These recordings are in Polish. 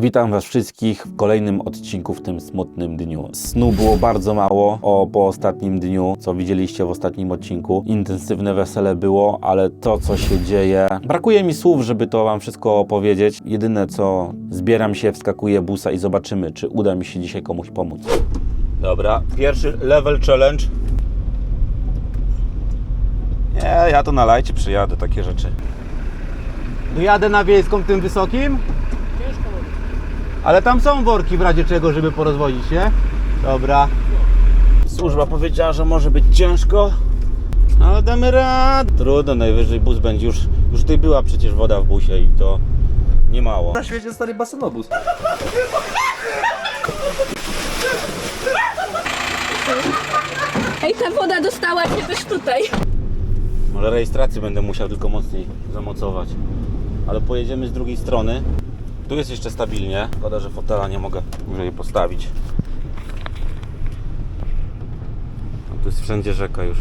Witam Was wszystkich w kolejnym odcinku w tym smutnym dniu. Snu było bardzo mało o, po ostatnim dniu, co widzieliście w ostatnim odcinku. Intensywne wesele było, ale to, co się dzieje. Brakuje mi słów, żeby to Wam wszystko opowiedzieć. Jedyne co zbieram się, wskakuję busa i zobaczymy, czy uda mi się dzisiaj komuś pomóc. Dobra, pierwszy level challenge. Nie, ja to na lajcie przyjadę, takie rzeczy. Dojadę na wiejską tym wysokim? Ale tam są worki w razie czego, żeby porozwozić się. Dobra. Służba powiedziała, że może być ciężko, ale damy radę. Trudno, najwyżej bus będzie już. Już tutaj była przecież woda w busie i to nie mało. Na świecie stary basenobus. Ej, ta woda dostała się też tutaj. Może rejestrację będę musiał tylko mocniej zamocować. Ale pojedziemy z drugiej strony. Tu jest jeszcze stabilnie. Szkoda, że fotela nie mogę wyżej postawić. A tu jest wszędzie rzeka już.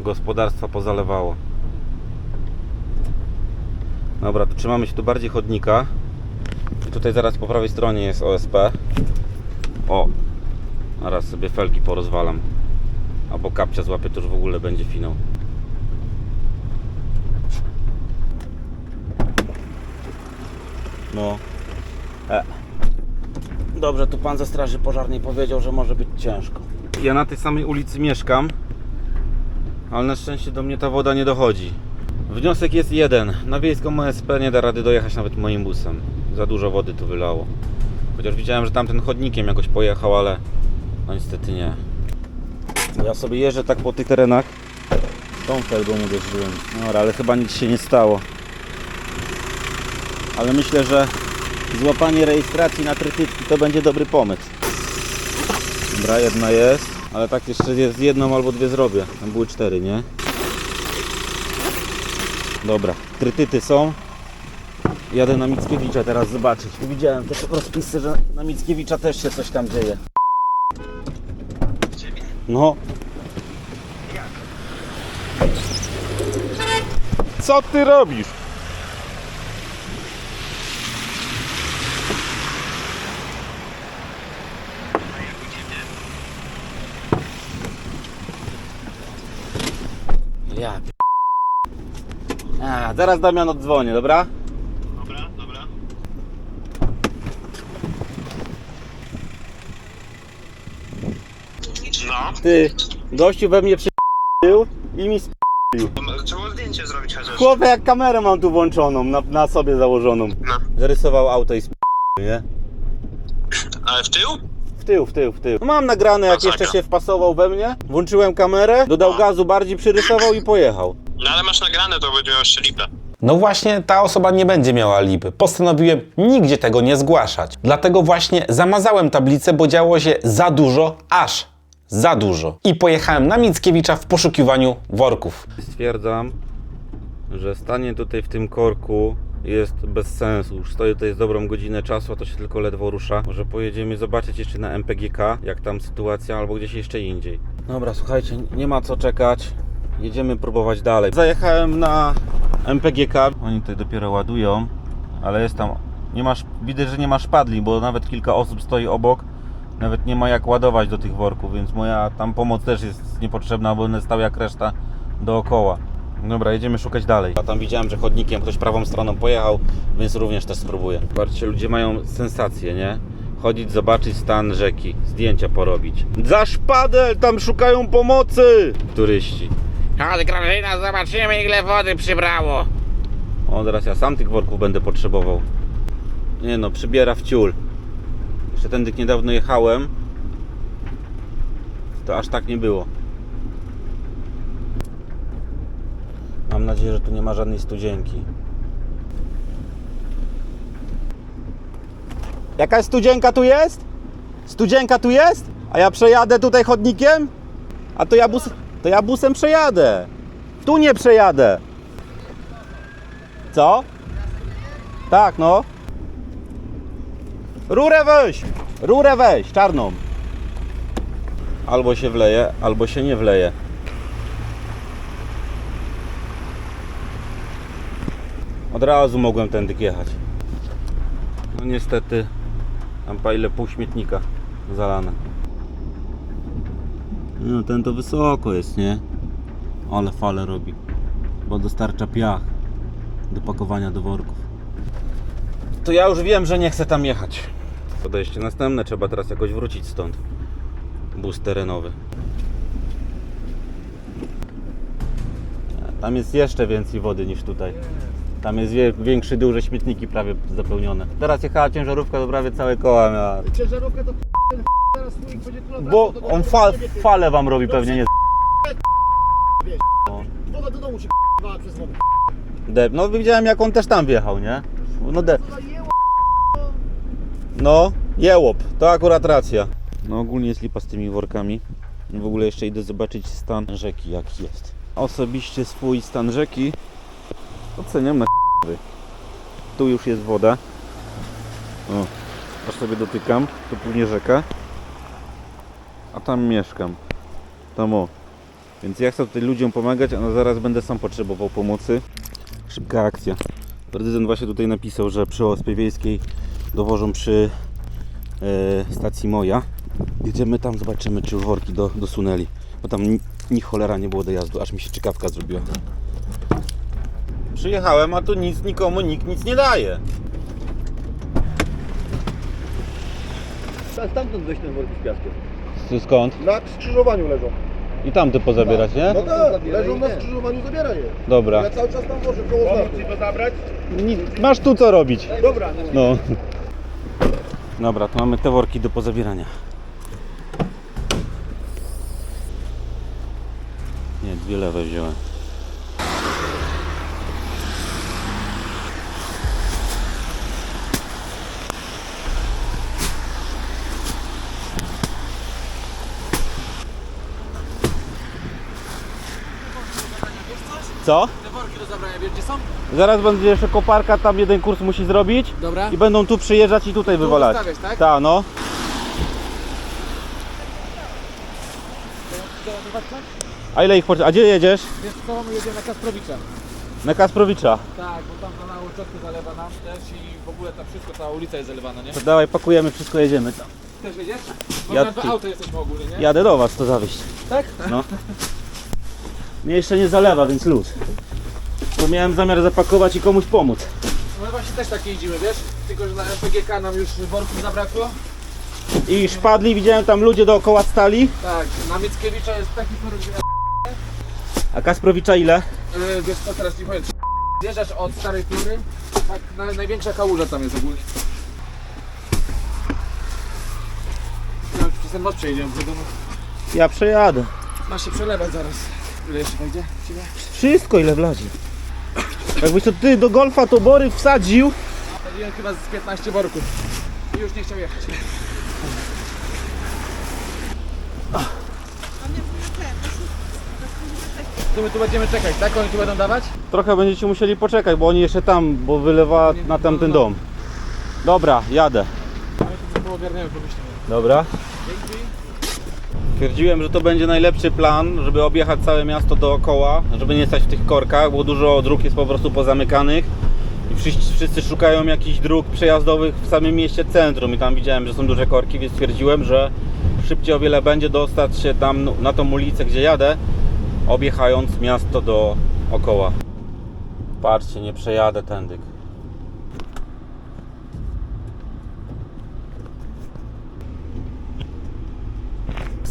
Gospodarstwa pozalewało. Dobra, to trzymamy się tu bardziej chodnika. I tutaj zaraz po prawej stronie jest OSP. O! Zaraz sobie felgi porozwalam. Albo kapcia złapie, to już w ogóle będzie finał. No. E. Dobrze, tu pan ze straży pożarnej powiedział, że może być ciężko. Ja na tej samej ulicy mieszkam, ale na szczęście do mnie ta woda nie dochodzi. Wniosek jest jeden. Na wiejską OSP nie da rady dojechać nawet moim busem. Za dużo wody tu wylało. Chociaż widziałem, że tamten chodnikiem jakoś pojechał, ale no niestety nie. Ja sobie jeżdżę tak po tych terenach. Tą felgą uderzyłem. Dobra, ale chyba nic się nie stało. Ale myślę, że złapanie rejestracji na trytytki to będzie dobry pomysł. Dobra, jedna jest. Ale tak jeszcze jest jedną albo dwie zrobię. Tam były cztery, nie? Dobra, trytyty są. Jadę na Mickiewicza teraz zobaczyć. Widziałem też w rozpisce, że na Mickiewicza też się coś tam dzieje. No. Co ty robisz? Ja. p- A, zaraz Damian oddzwonię, dobra? Dobra, dobra. No. Ty, gościu we mnie przy i mi sp... Trzeba zdjęcie zrobić chociaż. Chłopie, jak kamerę mam tu włączoną, na, na sobie założoną. No. Zarysował auto i sp... nie? Ale w tył? W tył, w tył, w tył. No mam nagrane, jak Masakra. jeszcze się wpasował we mnie. Włączyłem kamerę, dodał gazu bardziej, przyrysował i pojechał. No ale masz nagrane, to będzie miał jeszcze lipę. No właśnie ta osoba nie będzie miała lipy. Postanowiłem nigdzie tego nie zgłaszać. Dlatego właśnie zamazałem tablicę, bo działo się za dużo, aż za dużo. I pojechałem na Mickiewicza w poszukiwaniu worków. Stwierdzam, że stanie tutaj w tym korku jest bez sensu. Już stoję tutaj z dobrą godzinę czasu, a to się tylko ledwo rusza. Może pojedziemy zobaczyć jeszcze na MPGK, jak tam sytuacja, albo gdzieś jeszcze indziej. Dobra, słuchajcie, nie ma co czekać. Jedziemy próbować dalej. Zajechałem na MPGK. Oni tutaj dopiero ładują, ale jest tam. Nie masz, widzę, że nie ma szpadli, bo nawet kilka osób stoi obok. Nawet nie ma jak ładować do tych worków, więc moja tam pomoc też jest niepotrzebna, bo będę stał jak reszta dookoła. Dobra, jedziemy szukać dalej. A tam widziałem, że chodnikiem ktoś prawą stroną pojechał, więc również też spróbuję. Zobaczcie, ludzie mają sensację, nie? Chodzić, zobaczyć stan rzeki, zdjęcia porobić. Za szpadel, tam szukają pomocy! Turyści. Chodź Grażyna, zobaczymy ile wody przybrało. O, teraz ja sam tych worków będę potrzebował. Nie no, przybiera w ciul. Jeszcze tędy niedawno jechałem. To aż tak nie było. Mam nadzieję, że tu nie ma żadnej studzienki. Jakaś studzienka tu jest? Studzienka tu jest? A ja przejadę tutaj chodnikiem? A to ja, bus, to ja busem przejadę. Tu nie przejadę. Co? Tak, no. Rurę weź! Rurę weź, czarną. Albo się wleje, albo się nie wleje. Od razu mogłem tędy jechać. No niestety, tam pa ile pół śmietnika zalane. No ten to wysoko jest, nie? Ale fale robi. Bo dostarcza piach do pakowania do worków. To ja już wiem, że nie chcę tam jechać. Podejście następne, trzeba teraz jakoś wrócić stąd. Bus terenowy. Tam jest jeszcze więcej wody niż tutaj. Tam jest wie, większy dół, że śmietniki prawie zapełnione. Teraz jechała ciężarówka, to prawie całe koła miała. Ciężarówkę to teraz słoik będzie tu Bo on fal, fale wam robi pewnie, nie Woda do domu się przez wodę. Deb. No widziałem jak on też tam wjechał, nie? No de... No, jełop, to akurat racja. No ogólnie jest lipa z tymi workami. W ogóle jeszcze idę zobaczyć stan rzeki jaki jest. Osobiście swój stan rzeki oceniam na. Tu już jest woda. O, aż sobie dotykam, to płynie rzeka. A tam mieszkam. Tam o. Więc ja chcę tutaj ludziom pomagać, a no zaraz będę sam potrzebował pomocy. Szybka akcja. Prezydent właśnie tutaj napisał, że przy Ospie Wiejskiej dowożą przy e, stacji Moja. Jedziemy tam, zobaczymy czy worki do, dosunęli. Bo tam ni, ni cholera nie było dojazdu, aż mi się ciekawka zrobiła. Przyjechałem, a tu nic, nikomu nikt nic nie daje. Stamtąd weź ten worki z piaskiem. Tu skąd? Na skrzyżowaniu leżą. I tamty pozabierać, nie? No tak, leżą na skrzyżowaniu, zabieraj je. Dobra. Ja cały czas tam wożę, koło znaku. ci to zabrać? Ni- Masz tu co robić. Dobra. No. Dobra, to mamy te worki do pozabierania. Nie, dwie lewe wziąłem. Co? Te worki do zabrania, wiesz gdzie są? Zaraz będzie jeszcze koparka, tam jeden kurs musi zrobić Dobra. i będą tu przyjeżdżać i tutaj wywalać. zostawiać, tak? Ta, no. A ile ich? A gdzie jedziesz? Wiesz co, my jedziemy na Kasprowicza. Na Kasprowicza. Tak, bo tam na Łoczotkę zalewa nam też i w ogóle tam wszystko, cała ulica jest zalewana, nie? To dawaj, pakujemy, wszystko jedziemy. Też jedziesz? Bo Ja tu- auto jesteśmy ogólnie, nie? Jadę do was to zawieźć. Tak? No. Mnie jeszcze nie zalewa, więc luz. Bo miałem zamiar zapakować i komuś pomóc. My właśnie też tak jeździmy, wiesz? Tylko, że na MPGK nam już worków zabrakło. I szpadli, widziałem tam ludzie dookoła stali. Tak, na Mickiewicza jest taki porób, A Kasprowicza ile? yy, wiesz co, teraz ci powiem, zjeżdżasz od Starej Flury, tak na, największa kałuża tam jest ogólnie. No, już przez ten most przejedziemy, do domu. Ja przejadę. Masz się przelewać zaraz. Ile jeszcze wejdzie? Wszystko ile wlazi. Jakbyś to ty do golfa to bory wsadził. Wsadziłem chyba z 15 worków. I już nie chciał jechać. To my tu będziemy czekać, tak? Oni tu będą dawać? Trochę będziecie musieli poczekać, bo oni jeszcze tam, bo wylewa na tamten dom. Dobra, jadę. Tu pomyślimy. Dobra. Twierdziłem, że to będzie najlepszy plan, żeby objechać całe miasto dookoła, żeby nie stać w tych korkach, bo dużo dróg jest po prostu pozamykanych i wszyscy, wszyscy szukają jakichś dróg przejazdowych w samym mieście centrum i tam widziałem, że są duże korki, więc stwierdziłem, że szybciej o wiele będzie dostać się tam na tą ulicę, gdzie jadę, objechając miasto dookoła. Patrzcie, nie przejadę tędy.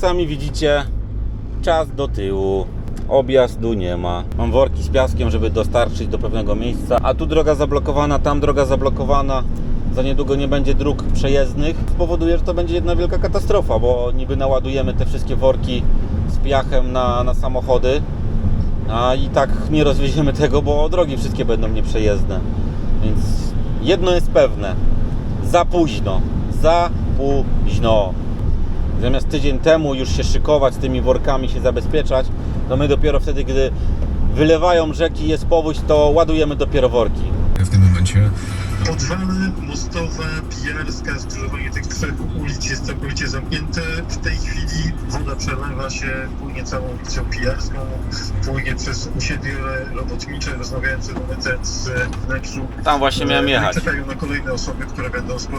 Sami widzicie, czas do tyłu. Objazdu nie ma. Mam worki z piaskiem, żeby dostarczyć do pewnego miejsca, a tu droga zablokowana, tam droga zablokowana. Za niedługo nie będzie dróg przejezdnych. Spowoduje, że to będzie jedna wielka katastrofa, bo niby naładujemy te wszystkie worki z piachem na, na samochody, a i tak nie rozwieziemy tego, bo drogi wszystkie będą nieprzejezdne. Więc jedno jest pewne: za późno. Za późno. Zamiast tydzień temu już się szykować z tymi workami, się zabezpieczać, to my dopiero wtedy, gdy wylewają rzeki, jest powódź, to ładujemy dopiero worki. W tym momencie Podwale, Mostowa, Pijarska, skrzyżowanie tych trzech ulic jest całkowicie zamknięte. W tej chwili woda przelewa się, płynie całą ulicą Pijarską, płynie przez osiedle robotnicze. Rozmawiałem przed momentem z wnętrzu. Tam właśnie miałem jechać. Czekają na kolejne osoby, które będą z e,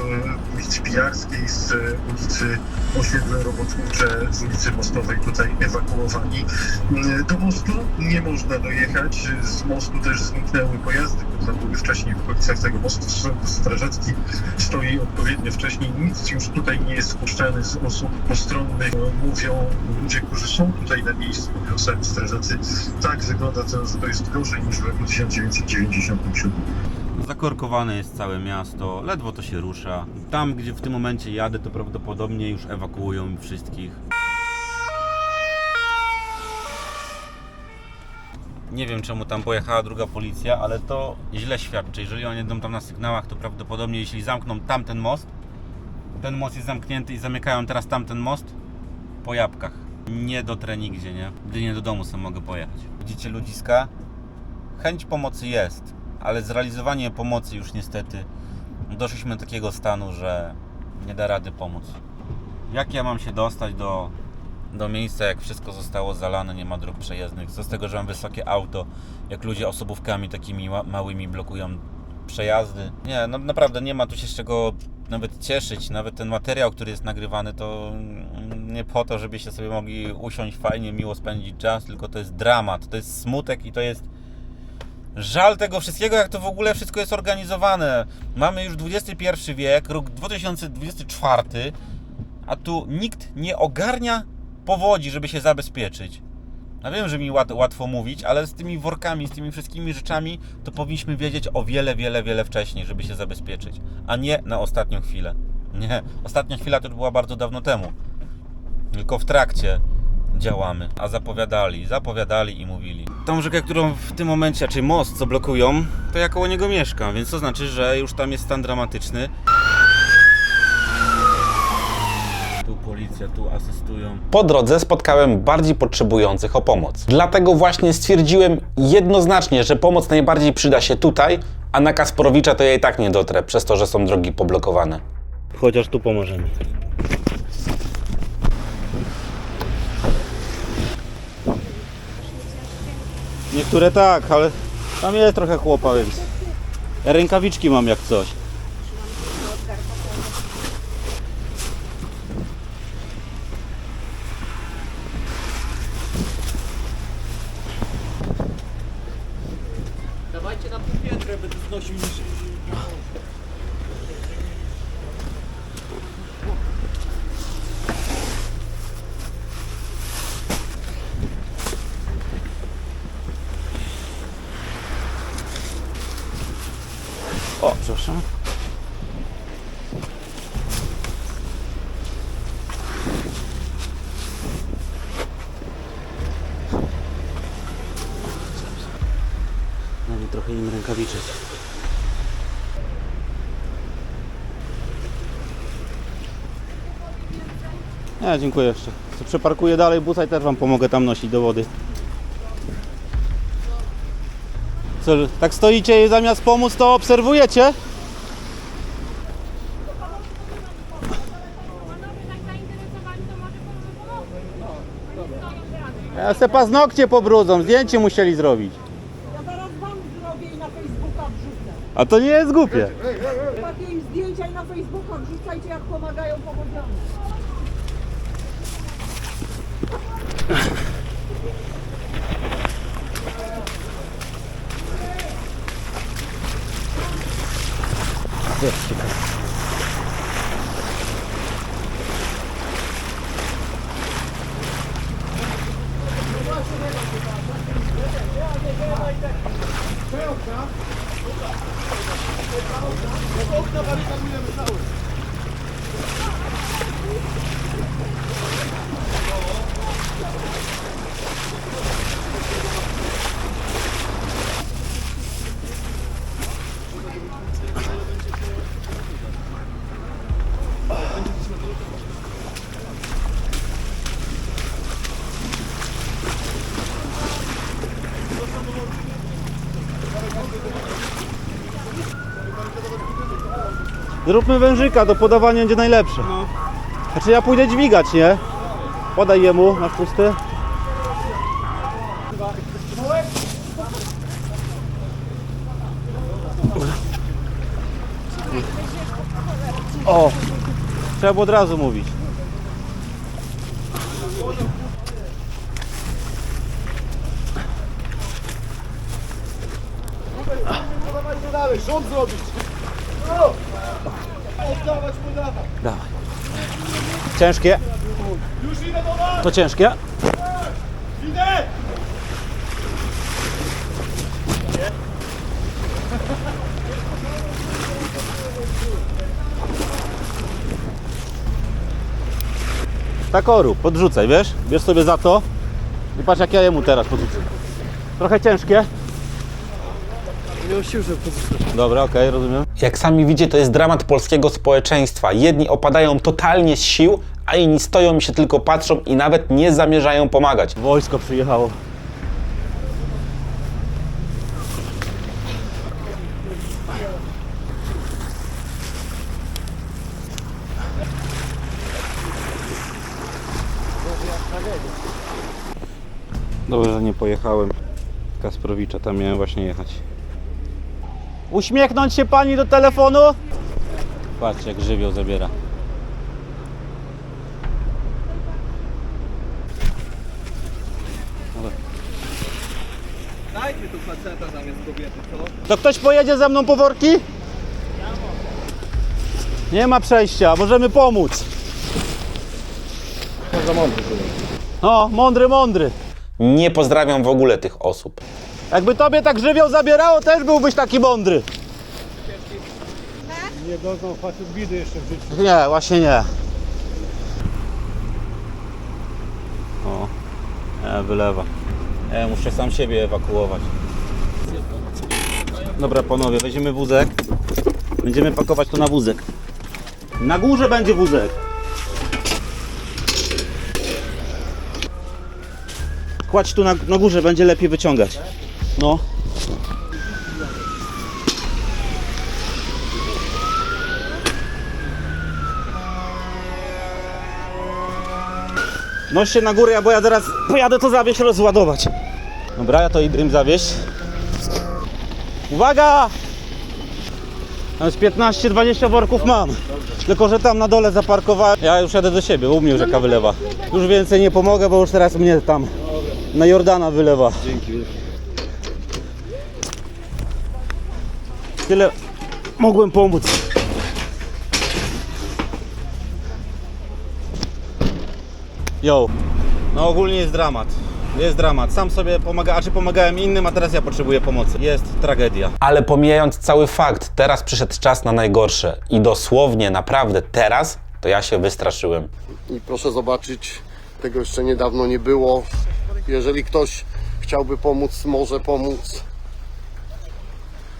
ulicy Pijarskiej, z e, ulicy osiedle robotnicze, z ulicy Mostowej tutaj ewakuowani. Mm, Do mostu nie można dojechać. Z mostu też zniknęły pojazdy, które były wcześniej w okolicach tego mostu. Strażacki stoi odpowiednio wcześniej. Nic już tutaj nie jest wpuszczane z osób postronnych. Mówią ludzie, którzy są tutaj na miejscu, mówią sami strażacy. Tak wygląda to, że to jest gorzej niż w roku 1997. Zakorkowane jest całe miasto, ledwo to się rusza. Tam, gdzie w tym momencie jadę, to prawdopodobnie już ewakuują wszystkich. Nie wiem czemu tam pojechała druga policja, ale to źle świadczy. Jeżeli oni będą tam na sygnałach, to prawdopodobnie jeśli zamkną tamten most, ten most jest zamknięty i zamykają teraz tamten most, po jabłkach. Nie dotrę nigdzie, nie? Gdy nie do domu sobie mogę pojechać. Widzicie ludziska? Chęć pomocy jest, ale zrealizowanie pomocy już niestety doszliśmy do takiego stanu, że nie da rady pomóc. Jak ja mam się dostać do, do miejsca, jak wszystko zostało zalane, nie ma dróg przejezdnych? Co z tego, że mam wysokie auto, jak ludzie osobówkami takimi ma- małymi blokują przejazdy? Nie, no naprawdę nie ma tu się z czego nawet cieszyć. Nawet ten materiał, który jest nagrywany, to nie po to, żebyście sobie mogli usiąść fajnie, miło spędzić czas, tylko to jest dramat, to jest smutek i to jest Żal tego wszystkiego, jak to w ogóle wszystko jest organizowane. Mamy już XXI wiek, rok 2024, a tu nikt nie ogarnia powodzi, żeby się zabezpieczyć. Ja wiem, że mi łat, łatwo mówić, ale z tymi workami, z tymi wszystkimi rzeczami, to powinniśmy wiedzieć o wiele, wiele, wiele wcześniej, żeby się zabezpieczyć, a nie na ostatnią chwilę. Nie, ostatnia chwila to już była bardzo dawno temu. Tylko w trakcie działamy, a zapowiadali, zapowiadali i mówili. Tą rzekę, którą w tym momencie, czy most, co blokują, to ja koło niego mieszkam, więc to znaczy, że już tam jest stan dramatyczny. Tu policja, tu asystują. Po drodze spotkałem bardziej potrzebujących o pomoc. Dlatego właśnie stwierdziłem jednoznacznie, że pomoc najbardziej przyda się tutaj, a na Kasprowicza to ja i tak nie dotrę, przez to, że są drogi poblokowane. Chociaż tu pomożemy. Niektóre tak, ale tam jest trochę chłopa, więc rękawiczki mam jak coś. Dawajcie na pół piętrę, będę znosił niż... O, proszę. Daj mi trochę im rękawiczek. Nie, dziękuję jeszcze. Przeparkuję dalej busa i też Wam pomogę tam nosić do wody. Co, tak stoicie i zamiast pomóc, to obserwujecie? Ja se paznokcie pobrudzą, zdjęcie musieli zrobić. Ja zaraz wam zrobię i na Facebooka wrzucę. A to nie jest głupie. Takie im zdjęcia i na Facebooka wrzucajcie jak pomagają powodziom. jest ciekawe. Okna barykadujemy cały. Zróbmy wężyka, do podawania będzie najlepsze. Znaczy ja pójdę dźwigać, nie? Podaj jemu, masz pusty. O! Trzeba było od razu mówić. dalej, rząd zrobić. No! Oddawać mu data. Dawaj. Ciężkie. To ciężkie. Idę! Takoru, podrzucaj, wiesz? Bierz sobie za to i patrz jak ja jemu teraz podrzucę. Trochę ciężkie. Dobra, okej, rozumiem. Jak sami widzicie, to jest dramat polskiego społeczeństwa. Jedni opadają totalnie z sił, a inni stoją i się tylko patrzą i nawet nie zamierzają pomagać. Wojsko przyjechało. Dobrze, że nie pojechałem Kasprowicza, tam miałem właśnie jechać. Uśmiechnąć się pani do telefonu? Patrz jak żywioł zabiera. To ktoś pojedzie ze mną po worki? Nie ma przejścia, możemy pomóc. No, mądry, mądry. Nie pozdrawiam w ogóle tych osób. Jakby tobie tak żywioł zabierało, też byłbyś taki mądry. Nie doznał facet bidy jeszcze w życiu. Nie, właśnie nie. O, nie, wylewa. Ja muszę sam siebie ewakuować. Dobra panowie, weźmiemy wózek. Będziemy pakować to na wózek. Na górze będzie wózek. Kładź tu na, na górze, będzie lepiej wyciągać. No. Noś się na górę, bo ja teraz pojadę to zawieźć, rozładować. Dobra, ja to idę im zawieźć. Uwaga! Tam jest 15-20 worków mam. Tylko, że tam na dole zaparkowałem. Ja już jadę do siebie, bo u mnie rzeka wylewa. Już więcej nie pomogę, bo już teraz mnie tam na Jordana wylewa. Dzięki. Tyle mogłem pomóc. Jo. No ogólnie jest dramat. Jest dramat. Sam sobie pomagałem, a czy pomagałem innym, a teraz ja potrzebuję pomocy. Jest tragedia. Ale pomijając cały fakt, teraz przyszedł czas na najgorsze. I dosłownie, naprawdę teraz, to ja się wystraszyłem. I proszę zobaczyć, tego jeszcze niedawno nie było. Jeżeli ktoś chciałby pomóc, może pomóc.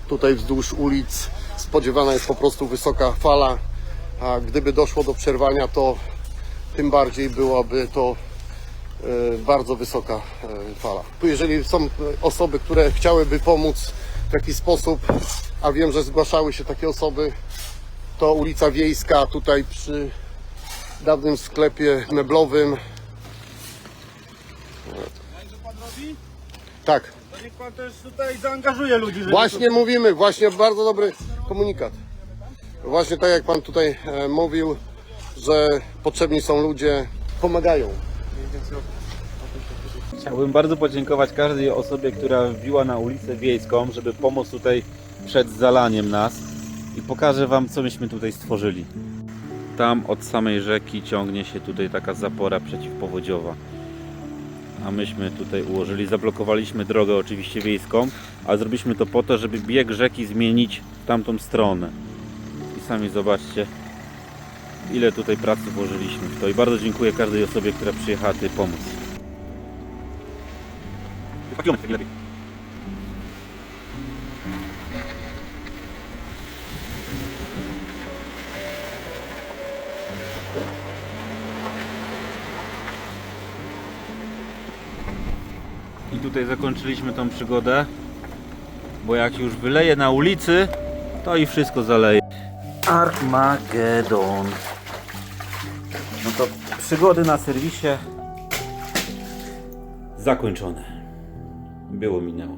Tutaj wzdłuż ulic spodziewana jest po prostu wysoka fala, a gdyby doszło do przerwania, to tym bardziej byłaby to bardzo wysoka e, fala. Jeżeli są e, osoby, które chciałyby pomóc w jakiś sposób, a wiem, że zgłaszały się takie osoby, to ulica Wiejska tutaj przy dawnym sklepie meblowym. Tak, niech pan też tutaj zaangażuje ludzi. Właśnie mówimy, właśnie bardzo dobry komunikat. Właśnie tak jak Pan tutaj e, mówił, że potrzebni są ludzie, pomagają. Chciałbym bardzo podziękować każdej osobie, która wbiła na ulicę wiejską, żeby pomóc tutaj przed zalaniem nas i pokażę Wam, co myśmy tutaj stworzyli. Tam od samej rzeki ciągnie się tutaj taka zapora przeciwpowodziowa. A myśmy tutaj ułożyli, zablokowaliśmy drogę oczywiście wiejską, ale zrobiliśmy to po to, żeby bieg rzeki zmienić w tamtą stronę. I sami zobaczcie, ile tutaj pracy włożyliśmy w to. I bardzo dziękuję każdej osobie, która przyjechała tutaj pomóc. Lepiej. I tutaj zakończyliśmy tą przygodę, bo jak już wyleje na ulicy, to i wszystko zaleje. Armagedon. No to przygody na serwisie zakończone. Było minęło.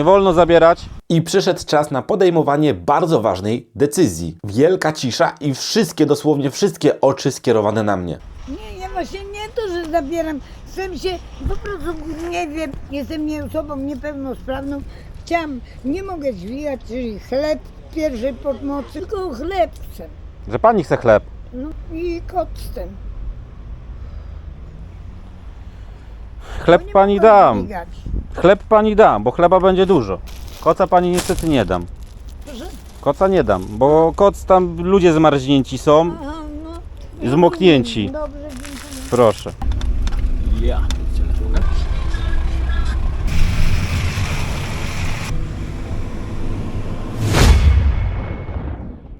Nie wolno zabierać. I przyszedł czas na podejmowanie bardzo ważnej decyzji. Wielka cisza i wszystkie, dosłownie wszystkie oczy skierowane na mnie. Nie, ja właśnie nie to, że zabieram. Chcę się, po prostu nie wiem, jestem nie osobą niepełnosprawną. Chciałam, nie mogę dźwigać, czyli chleb pierwszej pomocy, tylko chleb chcę. Że pani chce chleb. No i kot chcę. Chleb nie pani mogę dam. Chleb pani dam, bo chleba będzie dużo. Koca pani niestety nie dam. Proszę? Koca nie dam, bo koc tam ludzie zmarznięci są. Aha, no. Zmoknięci. Dobrze, dziękuję. Proszę. Ja.